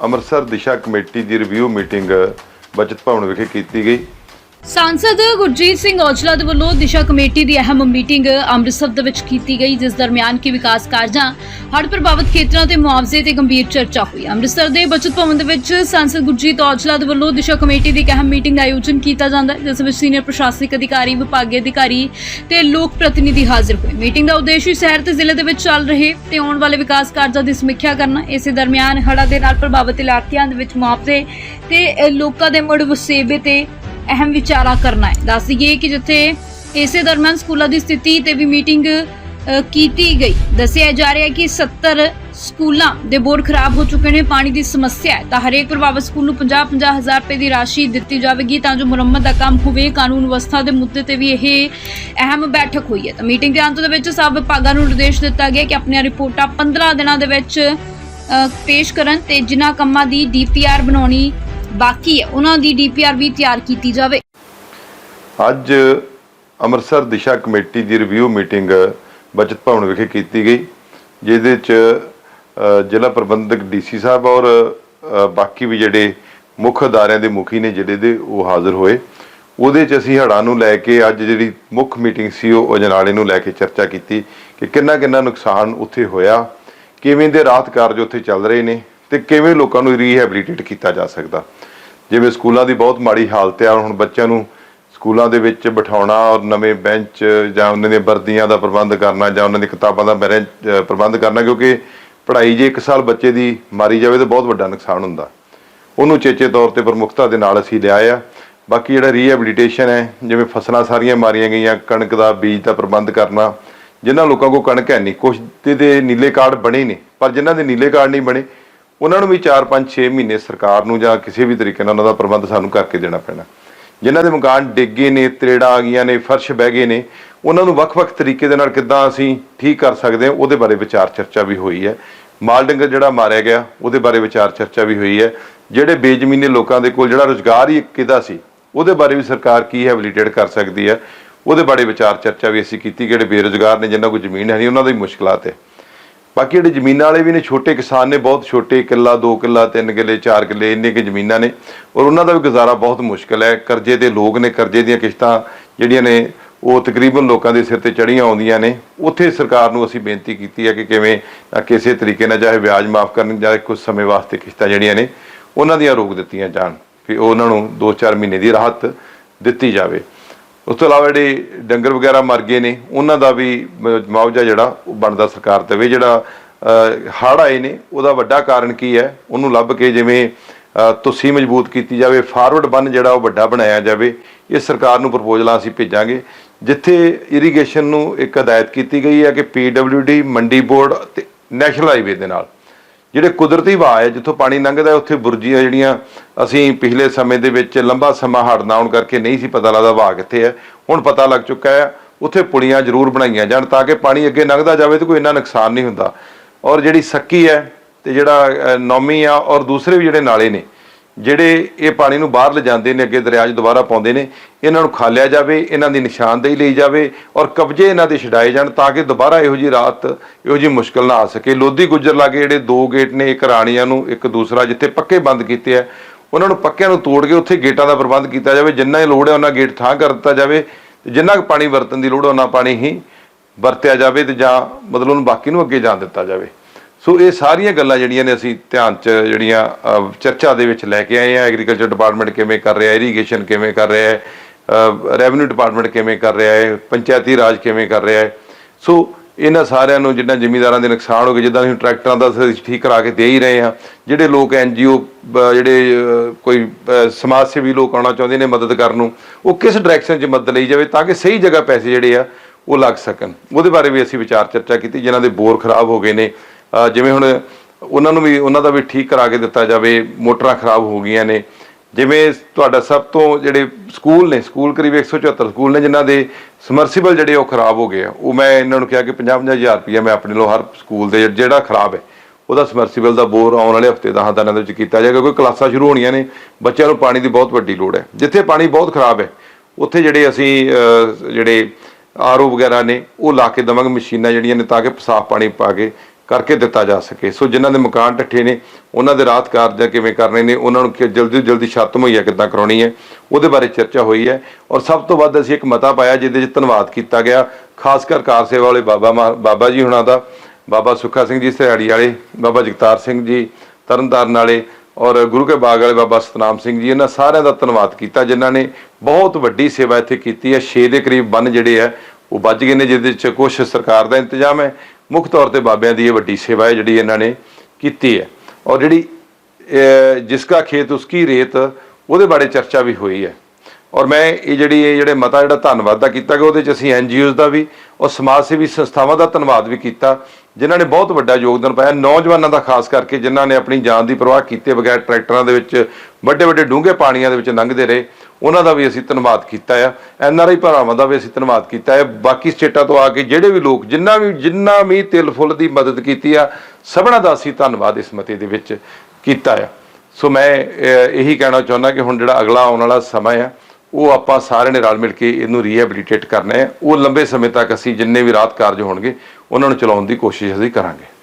Amritsar Disha committee ਦੀ review meeting ਬਚਤ ਭਵਨ ਵਿਖੇ ਕੀਤੀ ਗਈ। ਸਾਂਸਦ ਗੁਰਜੀਤ ਸਿੰਘ ਔਜਲਾ ਦੇ ਵੱਲੋਂ ਦਿਸ਼ਾ ਕਮੇਟੀ ਦੀ ਅਹਿਮ ਮੀਟਿੰਗ ਅੰਮ੍ਰਿਤਸਰ ਦੇ ਵਿੱਚ ਕੀਤੀ ਗਈ ਜਿਸ ਦਰਮਿਆਨ ਕੀ ਵਿਕਾਸ ਕਾਰਜਾਂ ਹੜ੍ਹ ਪ੍ਰਭਾਵਿਤ ਖੇਤਰਾਂ ਤੇ ਮੁਆਵਜ਼ੇ ਤੇ ਗੰਭੀਰ ਚਰਚਾ ਹੋਈ ਅੰਮ੍ਰਿਤਸਰ ਦੇ ਬਚਤ ਭਵਨ ਦੇ ਵਿੱਚ ਸਾਂਸਦ ਗੁਰਜੀਤ ਔਜਲਾ ਦੇ ਵੱਲੋਂ ਦਿਸ਼ਾ ਕਮੇਟੀ ਦੀ ਇੱਕ ਅਹਿਮ ਮੀਟਿੰਗ ਦਾ ਆਯੋਜਨ ਕੀਤਾ ਜਾਂਦਾ ਜਿਸ ਵਿੱਚ ਸੀਨੀਅਰ ਪ੍ਰਸ਼ਾਸਨਿਕ ਅਧਿਕਾਰੀ ਵਿਭਾਗੀ ਅਧਿਕਾਰੀ ਤੇ ਲੋਕ ਪ੍ਰਤੀਨਿਧੀ ਹਾਜ਼ਰ ਹੋਏ ਮੀਟਿੰਗ ਦਾ ਉਦੇਸ਼ ਸ਼ਹਿਰ ਤੇ ਜ਼ਿਲ੍ਹੇ ਦੇ ਵਿੱਚ ਚੱਲ ਰਹੇ ਤੇ ਆਉਣ ਵਾਲੇ ਵਿਕਾਸ ਕਾਰਜਾਂ ਦੀ ਸਮੀਖਿਆ ਕਰਨਾ ਇਸੇ ਦਰਮਿਆਨ ਹੜ੍ਹਾਂ ਦੇ ਨਾਲ ਪ੍ਰਭਾਵਿਤ ਇਲਾਕਿਆਂ ਦੇ ਵਿੱਚ ਮੁਆਵਜ਼ੇ ਤੇ ਲੋਕਾਂ ਦੇ ਮੁੜ ਵਸੇਬੇ ਤੇ ਅਹਿਮ ਵਿਚਾਰਾ ਕਰਨਾ ਹੈ। ਦੱਸ ਦਈਏ ਕਿ ਜਿੱਥੇ ਇਸੇ ਦਰਮਿਆਨ ਸਕੂਲਾਂ ਦੀ ਸਥਿਤੀ ਤੇ ਵੀ ਮੀਟਿੰਗ ਕੀਤੀ ਗਈ। ਦੱਸਿਆ ਜਾ ਰਿਹਾ ਕਿ 70 ਸਕੂਲਾਂ ਦੇ ਬੋਰਡ ਖਰਾਬ ਹੋ ਚੁੱਕੇ ਨੇ, ਪਾਣੀ ਦੀ ਸਮੱਸਿਆ ਹੈ। ਤਾਂ ਹਰੇਕ ਪ੍ਰਭਾਵਿਤ ਸਕੂਲ ਨੂੰ 50-50 ਹਜ਼ਾਰ ਰੁਪਏ ਦੀ ਰਾਸ਼ੀ ਦਿੱਤੀ ਜਾਵੇਗੀ ਤਾਂ ਜੋ ਮੁਰੰਮਤ ਦਾ ਕੰਮ ਹੋਵੇ। ਕਾਨੂੰਨ ਵਿਵਸਥਾ ਦੇ ਮੁੱਦੇ ਤੇ ਵੀ ਇਹ ਅਹਿਮ ਬੈਠਕ ਹੋਈ ਹੈ। ਤਾਂ ਮੀਟਿੰਗ ਦੇ ਅੰਤ ਦੇ ਵਿੱਚ ਸਭ ਵਿਭਾਗਾਂ ਨੂੰ ਨਿਰਦੇਸ਼ ਦਿੱਤਾ ਗਿਆ ਕਿ ਆਪਣੀਆਂ ਰਿਪੋਰਟਾਂ 15 ਦਿਨਾਂ ਦੇ ਵਿੱਚ ਪੇਸ਼ ਕਰਨ ਤੇ ਜਿਨ੍ਹਾਂ ਕੰਮਾਂ ਦੀ ਡੀਪੀਆਰ ਬਣਾਉਣੀ ਬਾਕੀ ਹੈ। ਉਹਨਾਂ ਦੀ ਡੀਪੀਆਰ ਵੀ ਤਿਆਰ ਕੀਤੀ ਜਾਵੇ। ਅੱਜ ਅੰਮ੍ਰਿਤਸਰ ਦਿਸ਼ਾ ਕਮੇਟੀ ਦੀ ਰਿਵਿਊ ਮੀਟਿੰਗ ਬਚਤ ਭਵਨ ਵਿਖੇ ਕੀਤੀ ਗਈ, ਜਿਹਦੇ ਚ ਜ਼ਿਲ੍ਹਾ ਪ੍ਰਬੰਧਕ ਡੀਸੀ ਸਾਹਿਬ ਔਰ ਬਾਕੀ ਵੀ ਜਿਹੜੇ ਮੁੱਖ ਅਦਾਰਿਆਂ ਦੇ ਮੁਖੀ ਨੇ ਜਿਹੜੇ ਦੇ ਉਹ ਹਾਜ਼ਰ ਹੋਏ। ਉਹਦੇ ਚ ਅਸੀਂ ਹੜ੍ਹਾਂ ਨੂੰ ਲੈ ਕੇ ਅੱਜ ਜਿਹੜੀ ਮੁੱਖ ਮੀਟਿੰਗ ਸੀ ਉਹ ਅਜਨਾਲੇ ਨੂੰ ਲੈ ਕੇ ਚਰਚਾ ਕੀਤੀ ਕਿ ਕਿੰਨਾ ਕਿੰਨਾ ਨੁਕਸਾਨ ਉੱਥੇ ਹੋਇਆ, ਕਿਵੇਂ ਦੇ ਰਾਹਤ ਕਾਰਜ ਉੱਥੇ ਚੱਲ ਰਹੇ ਨੇ ਤੇ ਕਿਵੇਂ ਲੋਕਾਂ ਨੂੰ ਰੀਹੈਬਿਲਿਟੇਟ ਕੀਤਾ ਜਾ ਸਕਦਾ? ਜਿਵੇਂ ਸਕੂਲਾਂ ਦੀ ਬਹੁਤ ਮਾੜੀ ਹਾਲਤ ਹੈ ਹੁਣ ਬੱਚਿਆਂ ਨੂੰ ਸਕੂਲਾਂ ਦੇ ਵਿੱਚ ਬਿਠਾਉਣਾ ਔਰ ਨਵੇਂ ਬੈਂਚ ਜਾਂ ਉਹਨਾਂ ਦੀਆਂ ਵਰਦੀਆਂ ਦਾ ਪ੍ਰਬੰਧ ਕਰਨਾ ਜਾਂ ਉਹਨਾਂ ਦੀ ਕਿਤਾਬਾਂ ਦਾ ਬੈਰੇਂਜ ਪ੍ਰਬੰਧ ਕਰਨਾ, ਕਿਉਂਕਿ ਪੜ੍ਹਾਈ ਜੇ ਇੱਕ ਸਾਲ ਬੱਚੇ ਦੀ ਮਾਰੀ ਜਾਵੇ ਤਾਂ ਬਹੁਤ ਵੱਡਾ ਨੁਕਸਾਨ ਹੁੰਦਾ। ਉਹਨੂੰ ਚੇਚੇ ਤੌਰ ਤੇ ਪ੍ਰਮੁੱਖਤਾ ਦੇ ਨਾਲ ਅਸੀਂ ਲਿਆ ਆ। ਬਾਕੀ ਜਿਹੜਾ ਰੀਹੈਬਿਲਿਟੇਸ਼ਨ ਹੈ, ਜਿਵੇਂ ਫਸਲਾਂ ਸਾਰੀਆਂ ਮਾਰੀਆਂ ਗਈਆਂ, ਕਣਕ ਦਾ ਬੀਜ ਦਾ ਪ੍ਰਬੰਧ ਕਰਨਾ, ਜਿਨ੍ਹਾਂ ਲੋਕਾਂ ਕੋਲ ਕਣਕ ਹੈ ਨਹੀਂ ਕੁਝ ਦੇ ਨੀਲੇ ਕਾਰਡ ਬਣੇ ਨੇ ਪਰ ਜਿਨ੍ਹਾਂ ਦੇ ਨੀਲੇ ਕਾਰਡ ਨਹੀਂ ਬਣੇ ਉਹਨਾਂ ਨੂੰ ਵੀ 4 5 6 ਮਹੀਨੇ ਸਰਕਾਰ ਨੂੰ ਜਾਂ ਕਿਸੇ ਵੀ ਤਰੀਕੇ ਨਾਲ ਉਹਨਾਂ ਦਾ ਪ੍ਰਬੰਧ ਸਾਨੂੰ ਕਰਕੇ ਦੇਣਾ ਪੈਣਾ। ਜਿਨ੍ਹਾਂ ਦੇ ਮਕਾਨ ਡਿੱਗੇ ਨੇ, ਤਰੇੜਾਂ ਆ ਗਈਆਂ ਨੇ, ਫਰਸ਼ ਬਹਿ ਗਏ ਨੇ, ਉਹਨਾਂ ਨੂੰ ਵੱਖ-ਵੱਖ ਤਰੀਕੇ ਦੇ ਨਾਲ ਕਿੱਦਾਂ ਅਸੀਂ ਠੀਕ ਕਰ ਸਕਦੇ ਹਾਂ, ਉਹਦੇ ਬਾਰੇ ਵਿਚਾਰ ਚਰਚਾ ਵੀ ਹੋਈ ਹੈ। ਮਾਲ ਡੰਗਰ ਜਿਹੜਾ ਮਾਰਿਆ ਗਿਆ, ਉਹਦੇ ਬਾਰੇ ਵਿਚਾਰ ਚਰਚਾ ਵੀ ਹੋਈ ਹੈ। ਜਿਹੜੇ ਬੇਜ਼ਮੀਨੇ ਲੋਕਾਂ ਦੇ ਕੋਲ ਜਿਹੜਾ ਰੋਜ਼ਗਾਰ ਹੀ ਕਿਹਦਾ ਸੀ, ਉਹਦੇ ਬਾਰੇ ਵੀ ਸਰਕਾਰ ਕੀ ਹੈਬਿਲਿਟੇਟ ਕਰ ਸਕਦੀ ਹੈ? ਉਹਦੇ ਬਾਰੇ ਵਿਚਾਰ ਚਰਚਾ ਵੀ ਅਸੀਂ ਕੀਤੀ, ਜਿਹੜੇ ਬੇਰੁਜ਼ਗਾਰ ਨੇ, ਜਿਨ੍ਹਾਂ ਕੋਲ ਜ਼ਮੀਨ ਹੈ ਨਹੀਂ, ਉਹਨਾਂ ਦੀ ਮੁਸ਼ਕਲਾਂ ਹੈ ਬਾਕੀ ਜਿਹੜੇ ਜ਼ਮੀਨਾਂ ਵਾਲੇ ਵੀ ਨੇ, ਛੋਟੇ ਕਿਸਾਨ ਨੇ, ਬਹੁਤ ਛੋਟੇ ਕਿੱਲਾ 2 ਕਿੱਲਾ 3 ਕਿੱਲੇ 4 ਕਿੱਲੇ, ਇੰਨੇ ਕਿ ਜ਼ਮੀਨਾਂ ਨੇ। ਔਰ ਉਹਨਾਂ ਦਾ ਵੀ ਗੁਜ਼ਾਰਾ ਬਹੁਤ ਮੁਸ਼ਕਲ ਹੈ। ਕਰਜ਼ੇ ਦੇ ਲੋਕ ਨੇ, ਕਰਜ਼ੇ ਦੀਆਂ ਕਿਸ਼ਤਾਂ ਜਿਹੜੀਆਂ ਨੇ, ਉਹ ਤਕਰੀਬਨ ਲੋਕਾਂ ਦੇ ਸਿਰ ਤੇ ਚੜੀਆਂ ਆਉਂਦੀਆਂ ਨੇ। ਉੱਥੇ ਸਰਕਾਰ ਨੂੰ ਅਸੀਂ ਬੇਨਤੀ ਕੀਤੀ ਹੈ ਕਿ ਕਿਵੇਂ ਕਿਸੇ ਤਰੀਕੇ ਨਾਲ ਚਾਹੇ ਵਿਆਜ ਮਾਫ ਕਰਨ ਜਾਂ ਕੁਝ ਸਮੇਂ ਵਾਸਤੇ ਕਿਸ਼ਤਾਂ ਜਿਹੜੀਆਂ ਨੇ, ਉਹਨਾਂ ਦੀਆਂ ਰੋਕ ਦਿੱਤੀਆਂ ਜਾਣ। ਕਿ ਉਹ ਉਹਨਾਂ ਨੂੰ 2-4 ਮਹੀਨੇ ਦੀ ਰਾਹਤ ਦਿੱਤੀ ਜਾਵੇ। ਉਸ ਤੋਂ ਇਲਾਵਾ ਜਿਹੜੇ ਡੰਗਰ ਵਗੈਰਾ ਮਰ ਗਏ ਨੇ, ਉਹਨਾਂ ਦਾ ਵੀ ਮੁਆਵਜ਼ਾ ਜਿਹੜਾ ਉਹ ਬਣਦਾ ਸਰਕਾਰ ਦੇਵੇ ਜਿਹੜਾ ਹੜ੍ਹ ਆਏ ਨੇ, ਉਹਦਾ ਵੱਡਾ ਕਾਰਨ ਕੀ ਹੈ? ਉਹਨੂੰ ਲੱਭ ਕੇ ਜਿਵੇਂ ਤੁਸੀਂ ਮਜ਼ਬੂਤ ਕੀਤੀ ਜਾਵੇ, ਫਾਰਵਰਡ ਬੰਨ ਜਿਹੜਾ ਉਹ ਵੱਡਾ ਬਣਾਇਆ ਜਾਵੇ, ਇਹ ਸਰਕਾਰ ਨੂੰ ਪ੍ਰਪੋਜ਼ਲਾਂ ਅਸੀਂ ਭੇਜਾਂਗੇ। ਜਿੱਥੇ ਇਰੀਗੇਸ਼ਨ ਨੂੰ ਇੱਕ ਹਦਾਇਤ ਕੀਤੀ ਗਈ ਹੈ ਕਿ ਪੀਡਬਲਯੂਡੀ ਮੰਡੀ ਬੋਰਡ ਤੇ ਨੈਸ਼ਨਲ ਹਾਈਵੇ ਦੇ ਨਾਲ। ਜਿਹੜੇ ਕੁਦਰਤੀ ਵਹਾਅ ਹੈ, ਜਿੱਥੋਂ ਪਾਣੀ ਲੰਘਦਾ ਉੱਥੇ ਬੁਰਜੀਆਂ ਜਿਹੜੀਆਂ ਅਸੀਂ ਪਿਛਲੇ ਸਮੇਂ ਦੇ ਵਿੱਚ ਲੰਬਾ ਸਮਾਂ ਹੜ੍ਹ ਨਾ ਆਉਣ ਕਰਕੇ ਨਹੀਂ ਸੀ ਪਤਾ ਲੱਗਦਾ ਵਹਾਅ ਕਿੱਥੇ ਹੈ। ਹੁਣ ਪਤਾ ਲੱਗ ਚੁੱਕਾ ਹੈ, ਉੱਥੇ ਪੁਲੀਆਂ ਜ਼ਰੂਰ ਬਣਾਈਆਂ ਜਾਣ ਤਾਂ ਕਿ ਪਾਣੀ ਅੱਗੇ ਲੰਘਦਾ ਜਾਵੇ ਤੇ ਕੋਈ ਇੰਨਾ ਨੁਕਸਾਨ ਨਹੀਂ ਹੁੰਦਾ। ਔਰ ਜਿਹੜੀ ਸੱਕੀ ਹੈ ਤੇ ਜਿਹੜਾ ਨੌਮੀ ਆ ਔਰ ਦੂਸਰੇ ਵੀ ਜਿਹੜੇ ਨਾਲੇ ਨੇ ਜਿਹੜੇ ਇਹ ਪਾਣੀ ਨੂੰ ਬਾਹਰ ਲਿਜਾਂਦੇ ਨੇ, ਅੱਗੇ ਦਰਿਆ 'ਚ ਦੁਬਾਰਾ ਪਾਉਂਦੇ ਨੇ, ਇਹਨਾਂ ਨੂੰ ਖਾਲਿਆ ਜਾਵੇ, ਇਹਨਾਂ ਦੀ ਨਿਸ਼ਾਨਦੇਹੀ ਲਈ ਜਾਵੇ ਔਰ ਕਬਜ਼ੇ ਇਹਨਾਂ ਦੇ ਛਡਾਏ ਜਾਣ ਤਾਂ ਕਿ ਦੁਬਾਰਾ ਇਹੋ ਜੀ ਰਾਤ, ਇਹੋ ਜੀ ਮੁਸ਼ਕਲ ਨਾ ਆ ਸਕੇ। ਲੋਧੀ ਗੁੱਜਰ ਲਾਗੇ ਜਿਹੜੇ ਦੋ ਗੇਟ ਨੇ, ਇੱਕ ਰਾਣੀਆਂ ਨੂੰ, ਇੱਕ ਦੂਸਰਾ ਜਿੱਥੇ ਪੱਕੇ ਬੰਦ ਕੀਤੇ ਆ, ਉਹਨਾਂ ਨੂੰ ਪੱਕਿਆਂ ਨੂੰ ਤੋੜ ਕੇ ਉੱਥੇ ਗੇਟਾਂ ਦਾ ਪ੍ਰਬੰਧ ਕੀਤਾ ਜਾਵੇ, ਜਿੰਨਾ ਹੀ ਲੋੜ ਹੈ ਉਹਨਾਂ ਗੇਟ ਥਾਂ ਕਰ ਦਿੱਤਾ ਜਾਵੇ, ਜਿੰਨਾ ਕੁ ਪਾਣੀ ਵਰਤਣ ਦੀ ਲੋੜ ਉਹਨਾਂ ਪਾਣੀ ਹੀ ਵਰਤਿਆ ਜਾਵੇ ਤੇ ਜਾਂ ਮਤਲਬ ਉਹਨੂੰ ਬਾਕੀ ਨੂੰ ਅੱਗੇ ਜਾਣ ਦਿੱਤਾ ਜਾਵੇ। ਸੋ ਇਹ ਸਾਰੀਆਂ ਗੱਲਾਂ ਜਿਹੜੀਆਂ ਨੇ ਅਸੀਂ ਧਿਆਨ ਚ ਜਿਹੜੀਆਂ ਚਰਚਾ ਦੇ ਵਿੱਚ ਲੈ ਕੇ ਆਏ ਆ ਐਗਰੀਕਲਚਰ ਡਿਪਾਰਟਮੈਂਟ ਕਿਵੇਂ ਕਰ ਰਿਹਾ ਹੈ ਇਰੀਗੇਸ਼ਨ ਕਿਵੇਂ ਕਰ ਰਿਹਾ ਹੈ ਰੈਵਨਿਊ ਡਿਪਾਰਟਮੈਂਟ ਕਿਵੇਂ ਕਰ ਰਿਹਾ ਹੈ, ਪੰਚਾਇਤੀ ਰਾਜ ਕਿਵੇਂ ਕਰ ਰਿਹਾ ਹੈ। ਸੋ ਇਹਨਾਂ ਸਾਰਿਆਂ ਨੂੰ ਜਿੰਨਾ ਜ਼ਿਮੀਦਾਰਾਂ ਦੇ ਨੁਕਸਾਨ ਹੋ ਗਏ, ਜਿੱਦਾਂ ਅਸੀਂ ਟਰੈਕਟਰਾਂ ਦਾ ਠੀਕ ਕਰਾ ਕੇ ਦੇ ਹੀ ਰਹੇ ਹਾਂ। ਜਿਹੜੇ ਲੋਕ ਐਨਜੀਓ ਜਿਹੜੇ ਕੋਈ ਸਮਾਜ ਸੇਵੀ ਲੋਕ ਆਉਣਾ ਚਾਹੁੰਦੇ ਨੇ ਮਦਦ ਕਰਨ ਨੂੰ, ਉਹ ਕਿਸ ਡਾਇਰੈਕਸ਼ਨ 'ਚ ਮਦਦ ਲਈ ਜਾਵੇ ਤਾਂ ਕਿ ਸਹੀ ਜਗ੍ਹਾ ਪੈਸੇ ਜਿਹੜੇ ਆ, ਉਹ ਲੱਗ ਸਕਣ। ਉਹਦੇ ਬਾਰੇ ਵੀ ਅਸੀਂ ਵਿਚਾਰ ਚਰਚਾ ਕੀਤੀ, ਜਿਨ੍ਹਾਂ ਦੇ ਬੋਰ ਖਰਾਬ ਹੋ ਗਏ ਨੇ। ਜਿਵੇਂ ਹੁਣ ਉਹਨਾਂ ਨੂੰ ਵੀ ਉਹਨਾਂ ਦਾ ਵੀ ਠੀਕ ਕਰਾ ਕੇ ਦਿੱਤਾ ਜਾਵੇ ਮੋਟਰਾਂ ਖਰਾਬ ਹੋ ਗਈਆਂ ਨੇ। ਜਿਵੇਂ ਤੁਹਾਡਾ ਸਭ ਤੋਂ ਜਿਹੜੇ ਸਕੂਲ ਨੇ ਸਕੂਲ ਕਰੀਬ 174 ਸਕੂਲ ਨੇ ਜਿਨ੍ਹਾਂ ਦੇ ਸਮਰਸੀਬਲ ਜਿਹੜੇ ਉਹ ਖਰਾਬ ਹੋ ਗਏ ਆ। ਉਹ ਮੈਂ ਇਹਨਾਂ ਨੂੰ ਕਿਹਾ ਕਿ 50 ਹਜ਼ਾਰ ਰੁਪਇਆ ਮੈਂ ਆਪਣੇ ਲੋ ਹਰ ਸਕੂਲ ਦੇ ਜਿਹੜਾ ਖਰਾਬ ਹੈ ਉਹਦਾ ਸਮਰਸੀਬਲ ਦਾ ਬੋਰ ਆਉਣ ਵਾਲੇ ਹਫ਼ਤੇ ਦਸਾਂ ਦਿਨਾਂ ਦੇ ਵਿੱਚ ਕੀਤਾ ਜਾਏਗਾ ਕਿਉਂਕਿ ਕਲਾਸਾਂ ਸ਼ੁਰੂ ਹੋਣੀਆਂ ਨੇ ਬੱਚਿਆਂ ਨੂੰ ਪਾਣੀ ਦੀ ਬਹੁਤ ਵੱਡੀ ਲੋੜ ਹੈ। ਜਿੱਥੇ ਪਾਣੀ ਬਹੁਤ ਖਰਾਬ ਹੈ ਉੱਥੇ ਜਿਹੜੇ ਅਸੀਂ ਅਹ, ਜਿਹੜੇ ਆਰਓ ਵਗੈਰਾ ਨੇ ਉਹ ਲਾ ਕੇ ਦਵਾਂਗੇ ਮਸ਼ੀਨਾਂ ਜਿਹੜੀਆਂ ਨੇ ਤਾਂ ਕਿ ਸਾਫ਼ ਪਾਣੀ ਪਾ ਕੇ ਕਰਕੇ ਦਿੱਤਾ ਜਾ ਸਕੇ। ਸੋ ਜਿਨ੍ਹਾਂ ਦੇ ਮਕਾਨ ਢੱਠੇ ਨੇ, ਉਹਨਾਂ ਦੇ ਰਾਹਤ ਕਾਰਜਾਂ ਕਿਵੇਂ ਕਰਨੇ ਨੇ, ਉਹਨਾਂ ਨੂੰ ਕਿ ਜਲਦੀ ਤੋਂ ਜਲਦੀ ਛੱਤ ਮੁਹੱਈਆ ਕਿੱਦਾਂ ਕਰਾਉਣੀ ਹੈ, ਉਹਦੇ ਬਾਰੇ ਚਰਚਾ ਹੋਈ ਹੈ। ਔਰ ਸਭ ਤੋਂ ਵੱਧ ਅਸੀਂ ਇੱਕ ਮਤਾ ਪਾਇਆ, ਜਿਹਦੇ 'ਚ ਧੰਨਵਾਦ ਕੀਤਾ ਗਿਆ, ਖਾਸ ਕਰ ਕਾਰ ਸੇਵਾ ਵਾਲੇ ਬਾਬਾ ਮਾ- ਬਾਬਾ ਜੀ ਹੁਣਾਂ ਦਾ, ਬਾਬਾ ਸੁੱਖਾ ਸਿੰਘ ਜੀ, ਸਿਹਾੜੀ ਵਾਲੇ, ਬਾਬਾ ਜਗਤਾਰ ਸਿੰਘ ਜੀ, ਤਰਨਤਾਰਨ ਵਾਲੇ, ਔਰ ਗੁਰੂ ਕੇ ਬਾਗ ਵਾਲੇ ਬਾਬਾ ਸਤਨਾਮ ਸਿੰਘ ਜੀ, ਇਹਨਾਂ ਸਾਰਿਆਂ ਦਾ ਧੰਨਵਾਦ ਕੀਤਾ, ਜਿਨ੍ਹਾਂ ਨੇ ਬਹੁਤ ਵੱਡੀ ਸੇਵਾ ਇੱਥੇ ਕੀਤੀ ਹੈ। 6 ਦੇ ਕਰੀਬ ਬੰਨ ਜਿਹੜੇ ਆ ਉਹ ਵੱਜ ਗਏ ਨੇ, ਜਿਹਦੇ ਵਿੱਚ ਕੁਝ ਸਰਕਾਰ ਦਾ ਇੰਤਜ਼ਾਮ ਹੈ ਮੁੱਖ ਤੌਰ ਤੇ ਬਾਬਿਆਂ ਦੀ ਇਹ ਵੱਡੀ ਸੇਵਾ ਹੈ ਜਿਹੜੀ ਇਹਨਾਂ ਨੇ ਕੀਤੀ ਹੈ। ਔਰ ਜਿਹੜੀ ਅਹ, ਜਿਸਕਾ ਖੇਤ ਉਸਕੀ ਰੇਤ ਉਹਦੇ ਬਾਰੇ ਚਰਚਾ ਵੀ ਹੋਈ ਹੈ। ਔਰ ਮੈਂ ਇਹ ਜਿਹੜੀ ਇਹ ਜਿਹੜੇ ਮਤਾ ਜਿਹੜਾ ਧੰਨਵਾਦ ਦਾ ਕੀਤਾ ਗਿਆ ਉਹਦੇ ਚ ਅਸੀਂ ਐਨਜੀਓਜ਼ ਦਾ ਵੀ ਔਰ ਸਮਾਜ ਸੇਵੀ ਸੰਸਥਾਵਾਂ ਦਾ ਧੰਨਵਾਦ ਵੀ ਕੀਤਾ ਜਿਨ੍ਹਾਂ ਨੇ ਬਹੁਤ ਵੱਡਾ ਯੋਗਦਾਨ ਪਾਇਆ। ਨੌਜਵਾਨਾਂ ਦਾ ਖਾਸ ਕਰਕੇ ਜਿਨ੍ਹਾਂ ਨੇ ਆਪਣੀ ਜਾਨ ਦੀ ਪਰਵਾਹ ਕੀਤੇ ਬਗੈਰ ਟਰੈਕਟਰਾਂ ਦੇ ਵਿੱਚ ਵੱਡੇ ਵੱਡੇ ਡੂੰਘੇ ਪਾਣੀਆਂ ਦੇ ਵਿੱਚ ਲੰਘਦੇ ਰਹੇ ਉਹਨਾਂ ਦਾ ਵੀ ਅਸੀਂ ਧੰਨਵਾਦ ਕੀਤਾ ਆ। ਐੱਨ ਆਰ ਆਈ ਭਰਾਵਾਂ ਦਾ ਵੀ ਅਸੀਂ ਧੰਨਵਾਦ ਕੀਤਾ ਹੈ ਬਾਕੀ ਸਟੇਟਾਂ ਤੋਂ ਆ ਕੇ ਜਿਹੜੇ ਵੀ ਲੋਕ, ਜਿੰਨਾ ਵੀ ਜਿੰਨਾ ਵੀ ਤਿਲ ਫੁੱਲ ਦੀ ਮਦਦ ਕੀਤੀ ਆ, ਸਭਨਾਂ ਦਾ ਅਸੀਂ ਧੰਨਵਾਦ ਇਸ ਮਤੇ ਦੇ ਵਿੱਚ ਕੀਤਾ ਆ। ਸੋ ਮੈਂ ਇਹੀ ਕਹਿਣਾ ਚਾਹੁੰਦਾ ਕਿ ਹੁਣ ਜਿਹੜਾ ਅਗਲਾ ਆਉਣ ਵਾਲਾ ਸਮਾਂ ਆ, ਉਹ ਆਪਾਂ ਸਾਰਿਆਂ ਨੇ ਰਲ ਮਿਲ ਕੇ ਇਹਨੂੰ ਰੀਹੈਬਿਲਿਟੇਟ ਕਰਨਾ ਹੈ ਉਹ ਲੰਬੇ ਸਮੇਂ ਤੱਕ ਅਸੀਂ ਜਿੰਨੇ ਵੀ ਰਾਤ ਕਾਰਜ ਹੋਣਗੇ, ਉਹਨਾਂ ਨੂੰ ਚਲਾਉਣ ਦੀ ਕੋਸ਼ਿਸ਼ ਅਸੀਂ ਕਰਾਂਗੇ।